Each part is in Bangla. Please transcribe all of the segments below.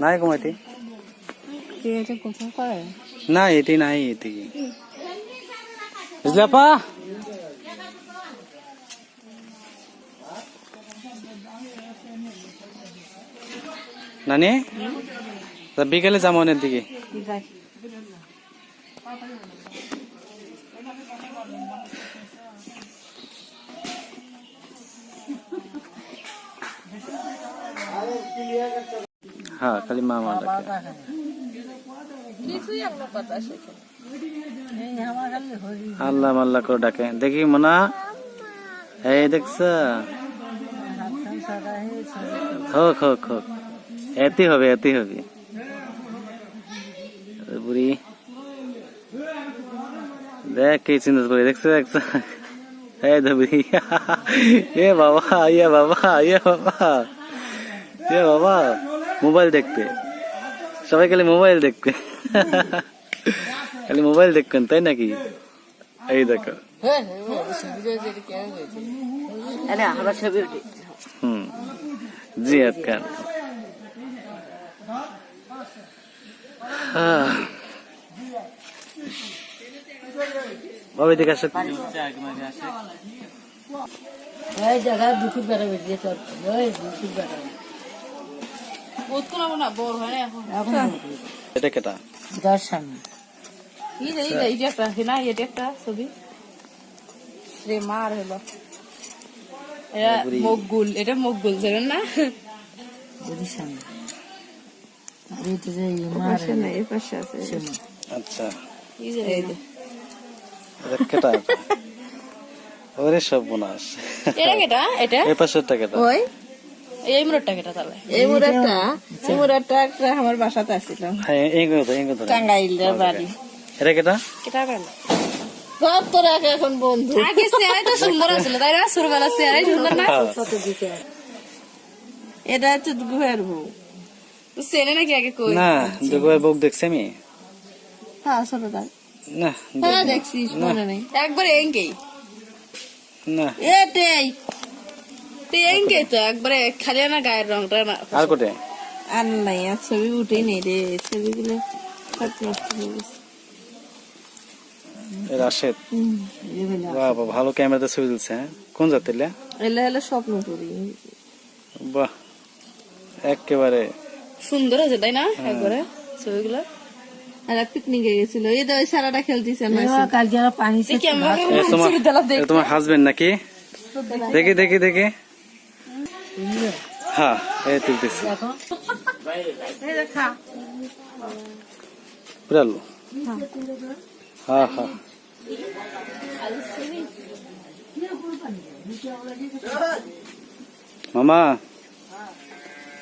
নাই কম এটা কোথাও না এটি নাই এটি। বুঝলে আপা নানি? তা বিকেলে যাব অনেক দিকে। হ্যাঁ খালি মামা ডাকে কিছুই আমরা কথা শেখে এই আমার খালি হরি আল্লাহ মাল্লাহ করে ডাকে দেখি মনা এই দেখছ হাতখান সাদা হয়েছে হোক হোক হোক এতি হবে এতি হবে আরে বুড়ি দেখ কি চিন্তা করে দেখছ দেখছ এই ধবি এ বাবা ইয়ে বাবা ইয়ে বাবা ইয়ে বাবা মোবাইল দেখতে। সবাই খালি মোবাইল দেখবে। খালি মোবাইল দেখবেন তাই নাকি? এই দেখো। হুম। জিয়াদ খান। বাবা এদিকে আসো। জায়গা দুপুর বেড়া বেরিয়ে চল দুপুর বেড়া। বোধ না বড় হয় না এখন এখন এটা কেটা? এটা এটা মকগুল এটা মকগুল জানেন না এটা আচ্ছা এটা ওরে সব বোনাস এটা কেটা এটা এই পাশেরটা কেটা? ওই? এই মুরটটা কেটা তাহলে এই মুরটটা এই মুরটটা একটা আমার বাসাতে আসছিল। হ্যাঁ এই কথা এই কথা টাঙ্গাইলের বাড়ি। এটা কেটা? কেটা কেন সব তোরা এখন বন্ধু। আগে চেয়ারে তো সুন্দর আছিল তাই না? সুরবেলা চেয়ারে সুন্দর না? এটা হচ্ছে গুহের বউ। নাকি আগে কই? না দুবার বুক দেখছি আমি। হ্যাঁ না হ্যাঁ দেখছিস মনে নেই। একবার এঙ্কেই। না। এটাই। তো একবারে খালি না গায়ের রংটা না আর কোটে আর নাই আর ছবি উঠেই নেই রে ছবিগুলো সব নষ্ট হয়ে গেছে রাশেদ বাহ বাহ, ভালো ক্যামেরাতে ছবি তুলছে হ্যাঁ কোন জাতের লে? এলে এলে স্বপ্ন করি বাহ একেবারে সুন্দর আছে তাই না একবারে ছবিগুলো আর পিকনিকে গেছিল এই তো ওই সারাটা খেলতেছে কালকে পানি তোমার হাজবেন্ড নাকি? দেখি দেখি দেখি। হ্যাঁ এই তুলতেছি। পুরালো হ্যাঁ হ্যাঁ। মামা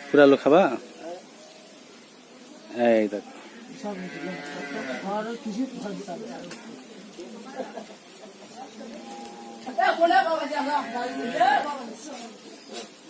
পুরালো খাবা? এই দেখ। ও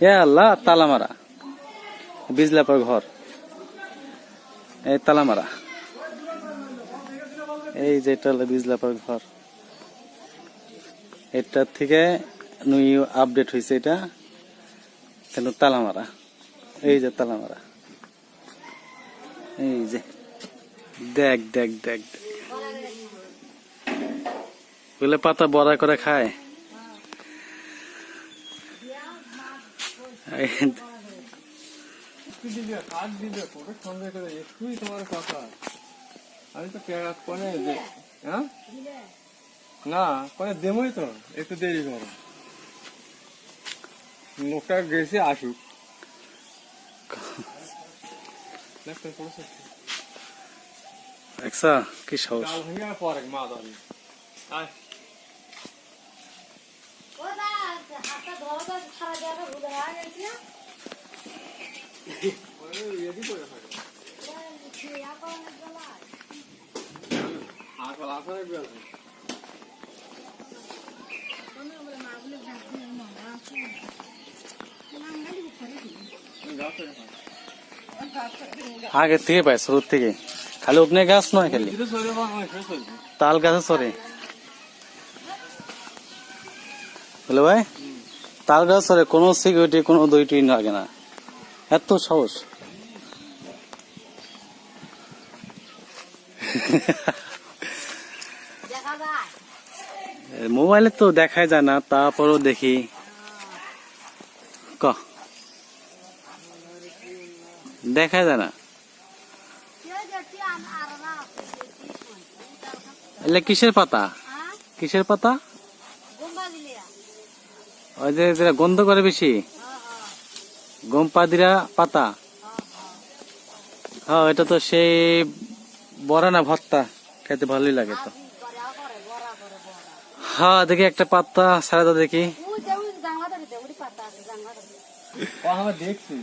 এ আল্লাহ, তালা মারা। বিজলাপার ঘর। এই তালা মারা। এই যে এটা হলো বিজলাপার ঘর। এটার থেকে নিউ আপডেট হয়েছে এটা। কেন তালা মারা। এই যে তালা মারা। এই যে। দেখ দেখ দেখ। বলে পাতা বড়া করে খায় এই কাজ দিবে তোকে সন্দেহ করে একটুই তোমার কথা আমি তো পেড়া কোনে হ্যাঁ না কোনে দেবই তো একটু দেরি করো। লোকটা গেছে আসুক। দেখছা কি সাহস? পরে মা দাঁড়ি আয়। হাতটা ধরো তো সারা জায়গা ভুলে গেছে রেডি করে থাকে আসল আসল আছে আগে থেকে পায় শুরুর থেকে খালি উপনে গাছ নয় খালি এটা সরে বা হয় শেষ হয়েছে তাল গাছে সরে বলে ভাই গাছ সরে কোনো সিকিউরিটি কোনো দুইটি লাগে না। এত সাহস। মোবাইলে তো দেখাই যায় না তারপরও দেখি। ক? দেখা যায় না। এলে কিসের পাতা? কিসের পাতা? ওই যে যেটা গন্ধ করে বেশি। গমপাদিরা পাতা। হ্যাঁ এটা তো সেই বড়া না, ভর্তা। খেতে ভালোই লাগে তো। হ্যাঁ দেখি একটা পাতা সারাদা দেখি। দেখছি।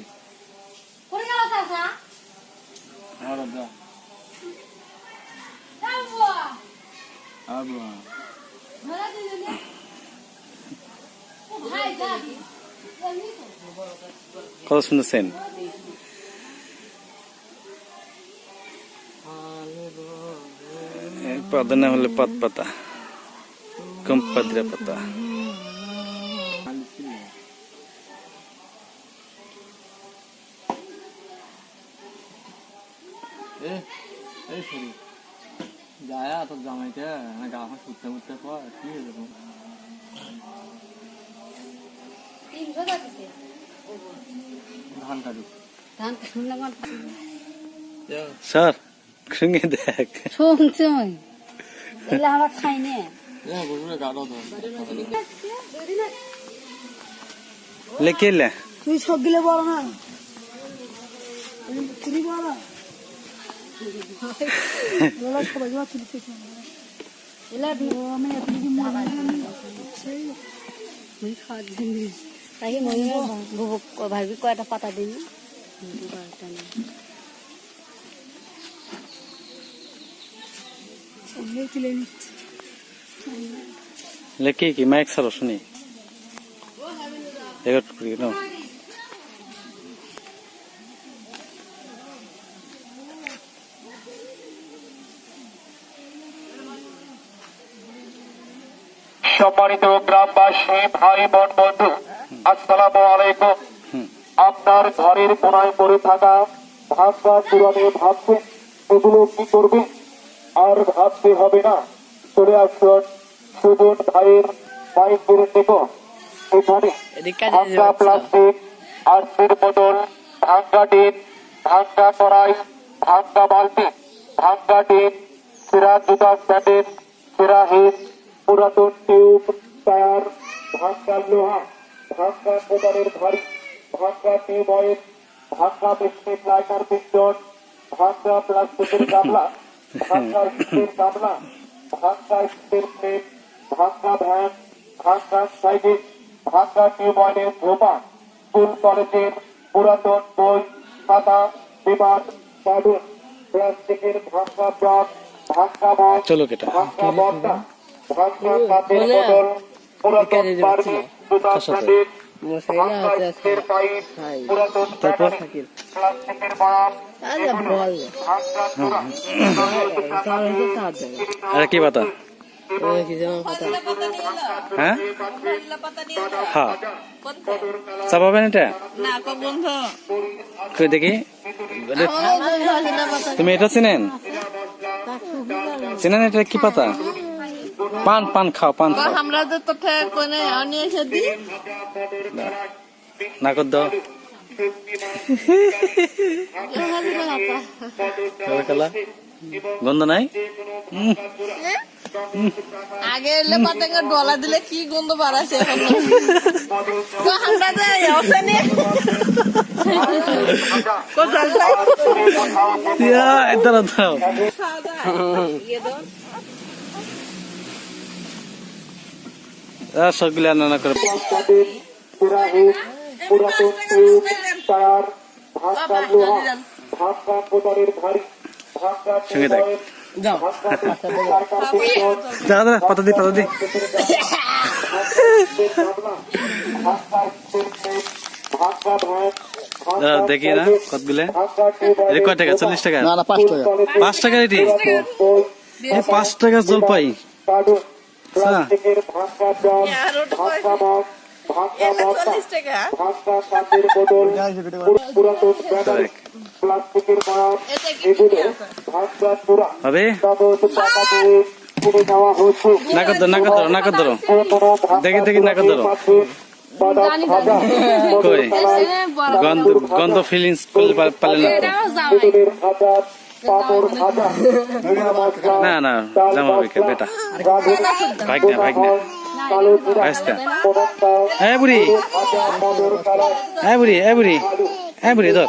কত শুনেছেন? পাতা না হলে পাত পাতা কম্পাদ্রা পাতা এ এই সরি যায় তোর জামাইটা না গা হাত ফুটতে ফুটতে পর কি হয়েছে তোমার? ধান কাটু ধান শুনলাম স্যার সঙ্গে দেখ শুনছি এগুলো আমরা খাই নে এ বসে গাড়ো লে তুই সব গিলে বড় না তুই বড় বলা সবাই জমা তুলতে এলা আমি আপনি কি মনে মুই খাওয়া দিন তাই মই ভাবি কয়টা পাতা দিন লেকে কি মাইক সারো শুনি? রেকর্ড করি না? সম্মানিত গ্রামবাসী ভাই বোন বন্ধু আসসালামু আলাইকুম। আপনার ঘরের কোনায় পড়ে থাকা ভাববা পুরানে ভাবছেন এগুলো কি করবে? আর ভাবতে হবে না। চলে আসুন সুজন ভাইয়ের বাইকের দেখো এখানে ভাঙ্গা প্লাস্টিক আর্থের বোতল ভাঙ্গা ডিম ভাঙ্গা কড়াই ভাঙ্গা বালতি ভাঙ্গা ডিম সেরা জুতা স্যান্ডেল সেরা হিস পুরাতন টিউব টায়ার ভাঙ্গা লোহা। ভাঙ্গা কোদালের ভারী ভাঙ্গা অয়েল ভাঙ্গা বিস্কিট লাইটার পিস্টন ভাঙ্গা প্লাস্টিকের গামলা ভাঙ্গা স্টিলের গামলা ভাঙ্গা স্টিল প্লেট ভাঙ্গা ভ্যান ভাঙ্গা সাইকেল ভাঙ্গা টিউব অয়েলের ধোপা স্কুল কলেজের পুরাতন বই খাতা বিমান কার্টুন প্লাস্টিকের ভাঙ্গা ব্লক ভাঙ্গা মগ ভাঙ্গা বর্তা ভাঙ্গা কাঠের বোতল পুরাতন বার্মি ভাঙ্গা চূড়া আর কি পাতা? হ্যাঁ? হ্যাঁ। চাপাবেন এটা? না কো বন্ধু। কই দেখি? তুমি এটা চিনেন? চিনেন এটা কি পাতা? পান পান খাও পান খাও। আমরা যে তো কোনে এসে দি। না কর দাও। গন্ধ নাই? আগে এলে পাতাঙ্গা ডলা দিলে কি গন্ধ বাড়াছে এখন? আমরা যে অসেনে কোথায় দাঁড়াও দাঁড়াও আহ, সবগুলো রান্না করে স্যান্ডেল সেরা হিস পুরাতন টিউব টায়ার ভাঙ্গা লোহা ভাঙ্গা সঙ্গে দেখ। টিউবওয়েল, যাও। ভাঙ্গা চারটা পিস্টন, দাদা দাদা পাতা দি পাতা দি। দেখি না কতগুলো। এটা কয় টাকা? চল্লিশ টাকা? না না পাঁচ টাকা। পাঁচ টাকা এটি পাঁচ টাকা জলপাই। প্লাস্টিকের ভাঙ্গা ড্রাম ভাঙ্গা মগ ভাঙ্গা মশলা ভাঙ্গা কাঁচের বোতল পুরাতন ব্যাটারি প্লাস্টিকের এগুলো ভাঙ্গা চূড়া। নগদ টাকা দিয়ে হচ্ছে দেখি, গন্ধ গন্ধ ফিলিংস করলে না। পাপড় ভাজা। জিরা মশলা না না জামা বেকার বেটা। ভাগ না ভাগ না। জিরা হ্যাঁ বুড়ি। হ্যাঁ বুড়ি হ্যাঁ বুড়ি। হ্যাঁ বুড়ি ধর।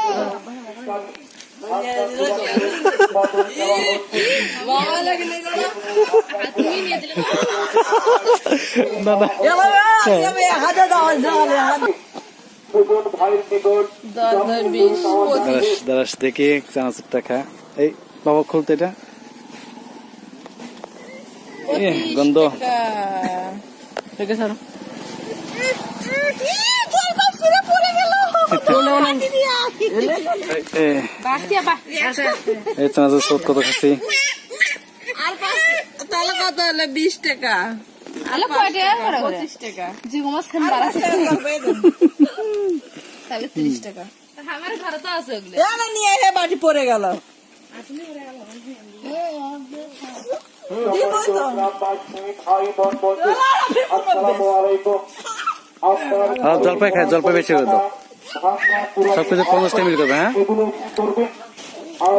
বাবা। দাঁড়াস দেখি চানাচুর টাকা এই বাবা খুলতে এটা। গন্ধ। কত খাচ্ছি? তাহলে কত হলো? বিশ টাকা। আলো কয়টা পঁচিশ টাকা। জিগো মাছ খান বাড়া তাহলে ত্রিশ টাকা। আমার ঘরে তো আছে ওগুলো। নিয়ে এসে বাটি পড়ে গেল। আর জলপাই খায় জলপাই বেশি করে দাও। ভাঙা পুরো সব কিছু পঞ্চাশ টাকা মিল করবে হ্যাঁ? আর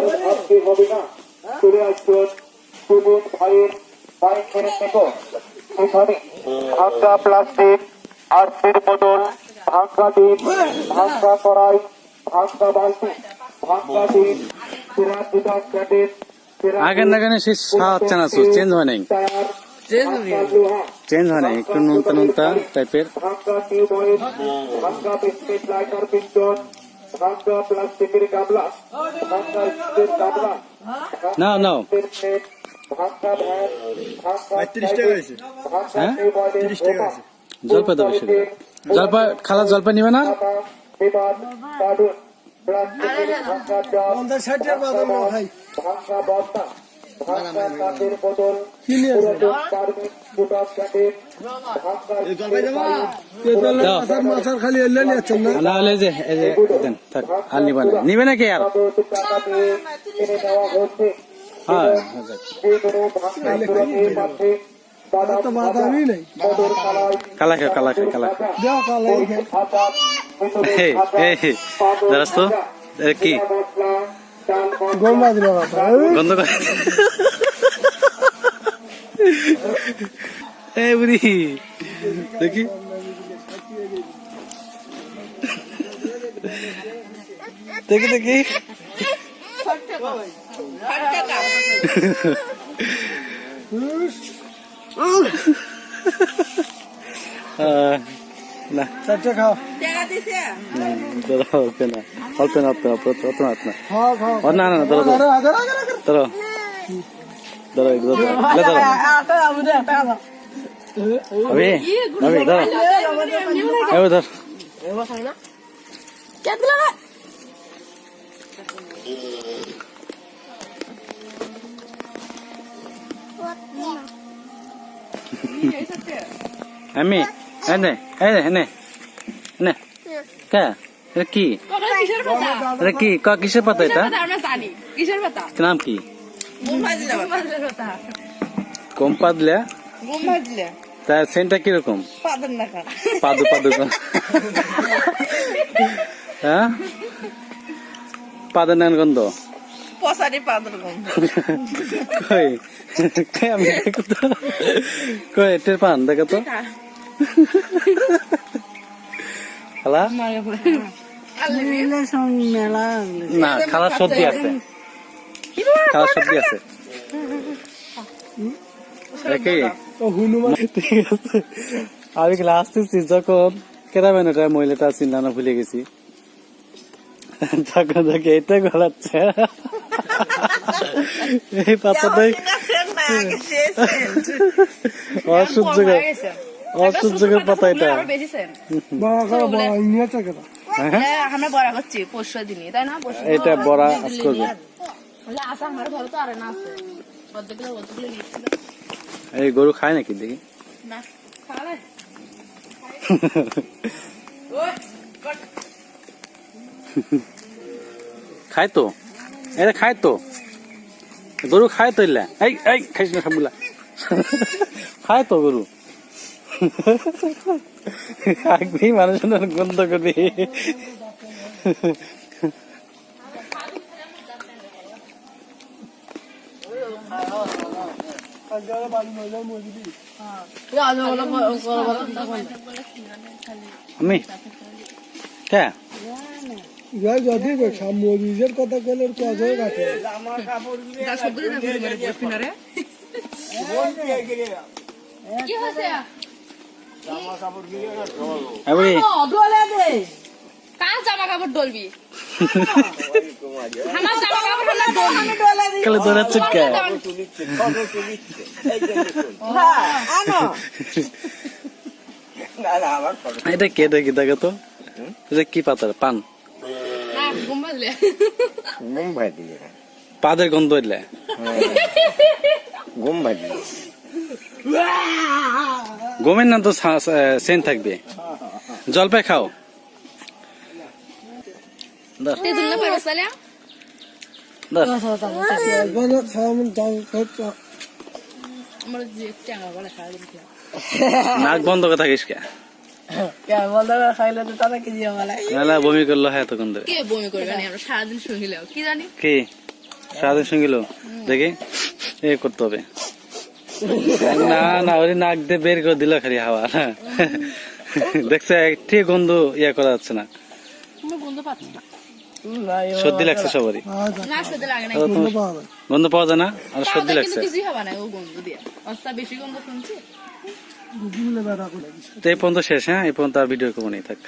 ভাবতে প্লাস্টিক আর্থের বোতল ভাঙ্গা ডিম ভাঙ্গা কড়াই, ভাঙ্গা বালতি, ভাঙ্গা ডিম আগের নাগানে সেই স্বাদ চানাচুর চেঞ্জ হয় নাই। চেঞ্জ হয় নাই? একটু নুনতা নুনতা টাইপের? টিউবওয়েলের বোমা জলপাই করে। জলপাই খালা জলপাই নিবে না? যে এই যে দেন থাক আর নিবে নাকি হ্যাঁ হয়ে বাদাম কালা খা কালা খা কালা খা। দাঁড়াস তো কি গন্ধ করে এই বুড়ি দেখি দেখি দেখি আহ, না। চারটে খাও। টাকা দিছে? ধরো অল্প না অল্প না অল্প অল্প না না। না না ধরো ধরো। ধরো। ধরো এবার ধর আমি এই নে এই নে নে নে। কে? কি? এটা কি? কিসের পাতা এটা? কিসের পাতা নাম কি? কম ভাজলে তা সেন্টটা কীরকম? পাদু পাদু হ্যাঁ? পাদের নান গন্ধ পসারি গন্ধ কই, আমি দেখো তো। কই, টের পান, দেখো তো। খালা মেলা না খালার সর্দি আছে। খালার সর্দি আছে। দেখি। ঠিক আছে আমি ক্লাস আসতেছি যখন? কেরাবেন এটা মহিলাটা চিন্তানো ভুলে গেছি। তখন থেকে এটা গলাচ্ছে। এই পাতাটাই অসহ্যকর অসহ্যকর পাতা এটা। আরও বড় করে বড় নিয়েছে কেন হ্যাঁ আমরা বড়া করছি পরশু দিনই তাই না? পরশু এটা বড়া আজ করবে আসা আমার ঘরে তো আরে না আছে। এই গরু খায় নাকি দেখি? না খায় তো? এটা খায় তো? গরু খায় তো এই এই খাইস না সবগুলা। খায় তো গরু? একদিন মানুষের গন্ধ করবি। আমি? হ্যাঁ মরিচের কথা কইলে ওর কত গেছে। কি হয়েছে? আমি কার জামা কাপড় ডলবি? আমার জামা কাপড় হলো ডলবি। কালে দৌড়াচ্ছ কে? এটা কে দেখি দেখে তো। এটা কি পাতার? পান। পাদের গন্ধ এলে ঘুম ভাজি গমের না তো সেন থাকবে। জলপাই খাও। নাক বন্ধ করে থাকিস কে? বমি করল হ্যাঁ তখন বমি করবে আমরা সারাদিন কি জানি? কি? সারাদিন দেখি। এ করতে হবে। না না ওই নাক দিয়ে বের করে দিল খালি হাওয়া দেখছে একটি গন্ধ ইয়া করা যাচ্ছে না। আমরা গন্ধ পাচ্ছি না। সর্দি লাগছে সবারই। গন্ধ পাওয়া যায়। না? আর সর্দি লাগছে কিন্তু কিছুই হবে না ও গন্ধ দিয়ে। অস্তা বেশি গন্ধ শুনছি। বিভিন্ন বেড়া করে তো এই পর্যন্ত শেষ হ্যাঁ? এই পর্যন্ত আর ভিডিও করব নি থাক।